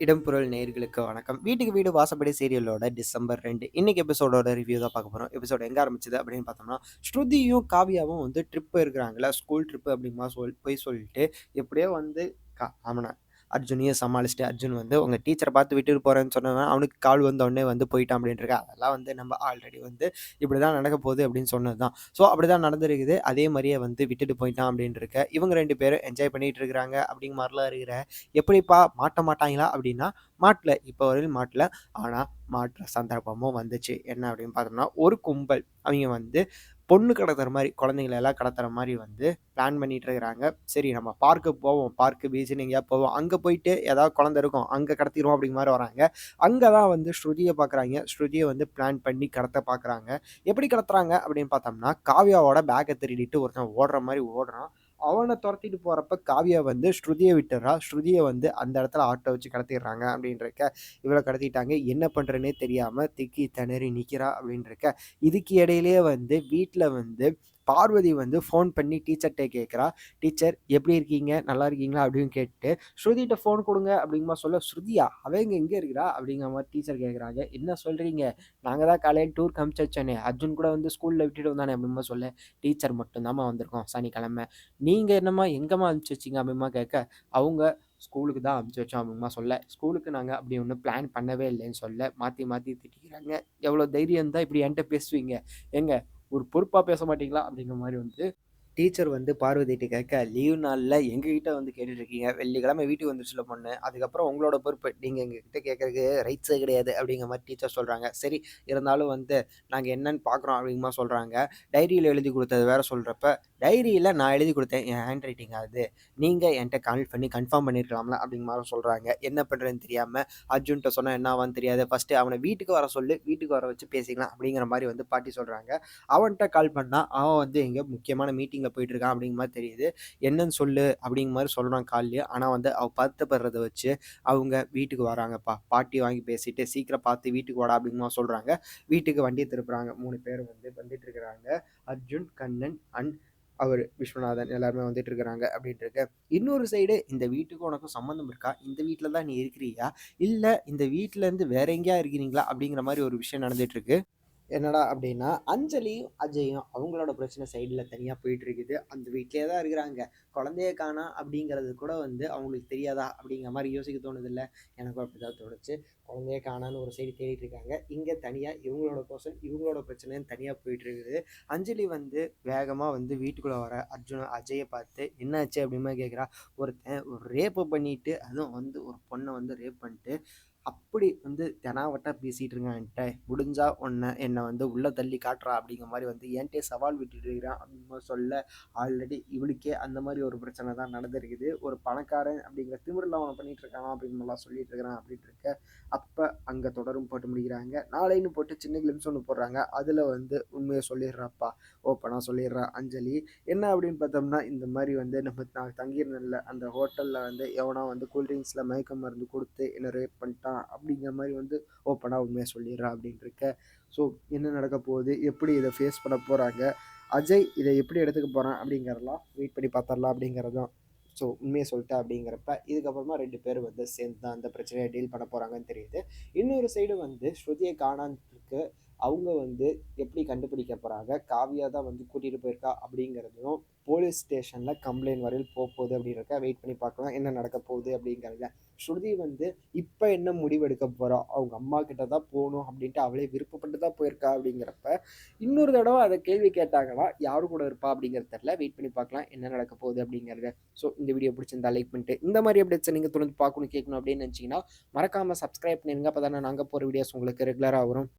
இடம்பொருள் நேயர்களுக்கு வணக்கம். வீட்டுக்கு வீடு வாசப்படி சீரியலோட டிசம்பர் ரெண்டு. இன்னைக்கு எபிசோடோட ரிவ்யூ தான் பார்க்க போகிறோம் எபிசோட் எங்கே ஆரம்பிச்சது அப்படின்னு பார்த்தோம்னா ஸ்ருதியும் காவியாவும் வந்து ட்ரிப் இருக்கிறாங்களா ஸ்கூல் ட்ரிப்பு அப்படிமா சொல் போய் சொல்லிட்டு எப்படியோ வந்து கா ஆமாண்ணா அர்ஜுனையும் சமாளிச்சுட்டு அர்ஜுன் வந்து உங்கள் டீச்சரை பார்த்து விட்டுட்டு போகிறேன்னு சொன்னவன் அவனுக்கு கால் வந்தோடனே வந்து போயிட்டான் அப்படின்ட்டு அதெல்லாம் வந்து நம்ம ஆல்ரெடி வந்து இப்படி தான் நடக்க போகுது அப்படின்னு சொன்னது தான் ஸோ அப்படி தான் நடந்திருக்குது. அதே மாதிரியே வந்து விட்டுட்டு போயிட்டான் அப்படின்ட்டு இருக்க இவங்க ரெண்டு பேரும் என்ஜாய் பண்ணிட்டு இருக்கிறாங்க அப்படிங்கிற மாதிரிலாம் இருக்கிற எப்படிப்பா மாட்ட மாட்டாங்களா? அப்படின்னா மாட்டில். இப்போ வரையிலும் மாட்டில். ஆனால் மாட்டுற சந்தர்ப்பமும் வந்துச்சு. என்ன அப்படின்னு பார்த்தோம்னா ஒரு கும்பல். அவங்க வந்து பொண்ணு கடத்துற மாதிரி குழந்தைங்கள எல்லாம் கடத்துற மாதிரி வந்து பிளான் பண்ணிட்டு இருக்கிறாங்க சரி நம்ம பார்க்கு போவோம். பார்க்கு பீச்சுன்னு எங்கேயா போவோம். அங்கே போயிட்டு ஏதாவது குழந்தை இருக்கும் அங்கே கடத்திடுவோம் அப்படிங்கிற மாதிரி வராங்க. அங்கே தான் வந்து ஸ்ருதியை பார்க்குறாங்க ஸ்ருதியை வந்து பிளான் பண்ணி கடத்த பார்க்குறாங்க எப்படி கடத்துறாங்க அப்படின்னு பார்த்தோம்னா காவியாவோட பேக்கை திருடிட்டு ஒருத்தன் ஓடுற மாதிரி ஓடுறான். அவனை துரத்திட்டு போகிறப்ப காவியா வந்து ஸ்ருதியை விட்டுறா. ஸ்ருதியை வந்து அந்த இடத்துல ஆட்டோ வச்சு கடத்திடுறாங்க அப்படின்றக்க இவளை கடத்திட்டாங்க. என்ன பண்ணுறேன்னே தெரியாமல் திக்கி திணறி நிற்கிறா அப்படின்றக்க இதுக்கு இடையிலேயே வந்து வீட்டில் வந்து பார்வதி வந்து ஃபோன் பண்ணி டீச்சர்கிட்ட கேட்குறா. டீச்சர் எப்படி இருக்கீங்க? நல்லா இருக்கீங்களா? அப்படின்னு கேட்டு ஸ்ருதிகிட்ட ஃபோன் கொடுங்க. அப்படிங்கிற சொல்ல ஸ்ருதியா அவங்க எங்கே இருக்கிறா? அப்படிங்கிற மாதிரி டீச்சர் கேட்குறாங்க. என்ன சொல்கிறீங்க நாங்கள் தான் காலையில் டூர் காமிச்சு வச்சோன்னே அர்ஜுன் கூட வந்து ஸ்கூலில் விட்டுட்டு வந்தானே அப்படிமா சொல்ல டீச்சர் மட்டும்தாம்மா வந்திருக்கோம். சனிக்கிழமை நீங்கள் என்னம்மா எங்கேம்மா அனுப்பிச்சி வச்சிங்க? அப்படிமா கேட்க அவங்க ஸ்கூலுக்கு தான் அனுப்பிச்சி வச்சோம் அப்படிமா சொல்ல ஸ்கூலுக்கு நாங்கள் அப்படி ஒன்றும் பிளான் பண்ணவே இல்லைன்னு சொல்ல மாற்றி மாற்றி திட்டிக்கிறாங்க. எவ்வளோ தைரியம் தான் இப்படி என்கிட்ட பேசுவீங்க. எங்கள் ஒரு பொறுப்பாக பேச மாட்டீங்களா அப்படிங்கிற மாதிரி வந்து டீச்சர் வந்து பார்வதிட்டு கேட்க லீவ் நாளில் எங்ககிட்ட வந்து கேட்டுட்ருக்கீங்க? வெள்ளிக்கிழமை வீட்டுக்கு வந்துருச்சுல பொண்ணு. அதுக்கப்புறம் உங்களோட பொறுப்பு. நீங்கள் எங்ககிட்ட கேட்குறதுக்கு ரைட்ஸே கிடையாது. அப்படிங்கிற மாதிரி டீச்சர் சொல்கிறாங்க சரி இருந்தாலும் வந்து நாங்கள் என்னன்னு பார்க்குறோம். அப்படிங்கிற சொல்கிறாங்க டைரியில் எழுதி கொடுத்தது வேற சொல்கிறப்ப டைரியில் நான் எழுதி கொடுத்தேன். என் ஹேண்ட் ரைட்டிங் அது? நீங்கள் என்கிட்ட கால் பண்ணி கன்ஃபார்ம் பண்ணியிருக்கலாம்ல அப்படிங்கிற மாதிரி சொல்கிறாங்க என்ன பண்ணுறதுன்னு தெரியாமல் அர்ஜுன்கிட்ட சொன்னால் என்ன தெரியாது. ஃபஸ்ட்டு அவனை வீட்டுக்கு வர சொல்லு. வீட்டுக்கு வர வச்சு பேசிக்கலாம். அப்படிங்கிற மாதிரி வந்து பாட்டி சொல்கிறாங்க அவன்கிட்ட கால் பண்ணால் அவன் வந்து எங்கே முக்கியமான மீட்டிங்கில் போயிட்டு இருக்கான் அப்படிங்கிற மாதிரி தெரியுது. என்னன்னு சொல்லு அப்படிங்கிற மாதிரி சொல்கிறான் காலையே ஆனால் வந்து அவள் பதட்டப்படுறத வச்சு அவங்க வீட்டுக்கு வராங்கப்பா. பாட்டி வாங்கி பேசிட்டு சீக்கிரம் பார்த்து வீட்டுக்கு வாடா அப்படிங்கிற மாதிரி சொல்கிறாங்க வீட்டுக்கு வண்டியை திருப்புறாங்க. மூணு பேர் வந்து வந்துட்டு இருக்கிறாங்க அர்ஜுன் கண்ணன் அண்ட் அவர் விஸ்வநாதன் எல்லாருமே வந்துட்டு இருக்கிறாங்க அப்படின்ட்டு இருக்க இன்னொரு சைடு இந்த வீட்டுக்கு உனக்கும் சம்மந்தம் இருக்கா? இந்த வீட்டில் தான் நீ இருக்கிறியா? இல்லை இந்த வீட்டிலேருந்து வேற எங்கேயா இருக்கிறீங்களா? அப்படிங்கிற மாதிரி ஒரு விஷயம் நடந்துட்டு இருக்கு என்னடா அப்படின்னா அஞ்சலியும் அஜயும் அவங்களோட பிரச்சனை சைடில் தனியாக போயிட்டு இருக்குது அந்த வீட்டிலே தான் இருக்கிறாங்க. குழந்தைய காணா அப்படிங்கிறது கூட வந்து அவங்களுக்கு தெரியாதா அப்படிங்கிற மாதிரி யோசிக்க தோணுதில்ல. எனக்கும் அப்படி தான் தோணுச்சு. குழந்தைய காணான்னு ஒரு சைடு தேடிட்டு இருக்காங்க. இங்கே தனியாக இவங்களோட பர்சன் இவங்களோட பிரச்சனைன்னு தனியாக போயிட்டு இருக்குது அஞ்சலி வந்து வேகமாக வந்து வீட்டுக்குள்ளே வர அர்ஜுன அஜயை பார்த்து என்னாச்சு? அப்படிமா கேட்குறா. ஒருத்தன் ஒரு ரேப்பு பண்ணிட்டு அதுவும் வந்து ஒரு பொண்ணை வந்து ரேப் பண்ணிட்டு அப்படி வந்து தெனாவட்டா பேசிகிட்டு இருக்கான் என்கிட்ட. முடிஞ்சால் உன்னை என்னை வந்து உள்ளே தள்ளி காட்டுறா அப்படிங்கிற மாதிரி வந்து என்கிட்ட சவால் விட்டுட்டு இருக்கிறான் அப்படின்னு சொல்ல ஆல்ரெடி இவளுக்கே அந்த மாதிரி ஒரு பிரச்சனை தான் நடந்திருக்குது. ஒரு பணக்காரன் அப்படிங்கிற திமிரில் அவனை பண்ணிகிட்ருக்கானா இருக்கானா அப்படின்னு சொல்லிட்டு இருக்கிறான் அப்படின்ட்டு இருக்க அப்போ அங்கே தொடரும் போட்டு முடிக்கிறாங்க. நாளைன்னு போட்டு சின்ன கிளிம்ஸ் ஒன்று போடுறாங்க. அதில் வந்து உண்மையை சொல்லிடுறாப்பா. ஓப்பனாக சொல்லிடுறா அஞ்சலி. என்ன அப்படின்னு பார்த்தோம்னா இந்த மாதிரி வந்து நம்ம நான் தங்கியிருந்தேன்ல அந்த ஹோட்டலில் வந்து எவனா வந்து கூல்ட்ரிங்க்ஸில் மயக்க மருந்து கொடுத்து என்ன ரேப் பண்ணிட்டான். அப்படிங்கிற மாதிரி வந்து ஓப்பனாக உண்மையாக சொல்லிடுறா அப்படின்ட்டு இருக்க ஸோ என்ன நடக்க போகுது? எப்படி இதை ஃபேஸ் பண்ண போகிறாங்க அஜய் இதை எப்படி எடுத்துக்க போகிறான் அப்படிங்கிறலாம் வெயிட் பண்ணி பார்த்துடலாம் அப்படிங்கிறதும் ஸோ உண்மையை சொல்லிட்டேன் அப்படிங்கிறப்ப இதுக்கப்புறமா ரெண்டு பேரும் வந்து சேர்ந்து தான் அந்த பிரச்சனையை டீல் பண்ண போகிறாங்கன்னு தெரியுது. இன்னொரு சைடு வந்து ஸ்ருதியை காணான்ட்டு அவங்க வந்து எப்படி கண்டுபிடிக்க போகிறாங்க காவியா தான் வந்து கூட்டிகிட்டு போயிருக்கா அப்படிங்கிறதையும் போலீஸ் ஸ்டேஷனில் கம்ப்ளைண்ட் வரையில் போக போகுது அப்படின்றக்க வெயிட் பண்ணி பார்க்கலாம். என்ன நடக்க போகுது அப்படிங்கிறத. ஸ்ருதி வந்து இப்போ என்ன முடிவு எடுக்க போகிறோம் அவங்க அம்மா கிட்ட தான் போகணும் அப்படின்ட்டு அவளே விருப்பப்பட்டு தான் போயிருக்கா அப்படிங்கிறப்ப இன்னொரு தடவை அதை கேள்வி கேட்டாங்கன்னா யாரு கூட இருப்பா அப்படிங்கிறது தெரில வெயிட் பண்ணி பார்க்கலாம் என்ன நடக்க போகுது அப்படிங்கிறத. ஸோ இந்த வீடியோ பிடிச்சிருந்தா லைக் பண்ணிட்டு இந்த மாதிரி அப்டேட்ஸ் நீங்கள் தொடர்ந்து பார்க்கணும் கேட்கணும் அப்படின்னு நினச்சிங்கன்னா மறக்காமல் சப்ஸ்கிரைப் பண்ணிருங்க. அப்போ தானே நாங்கள் போகிற வீடியோஸ் உங்களுக்கு ரெகுலராக வரும்.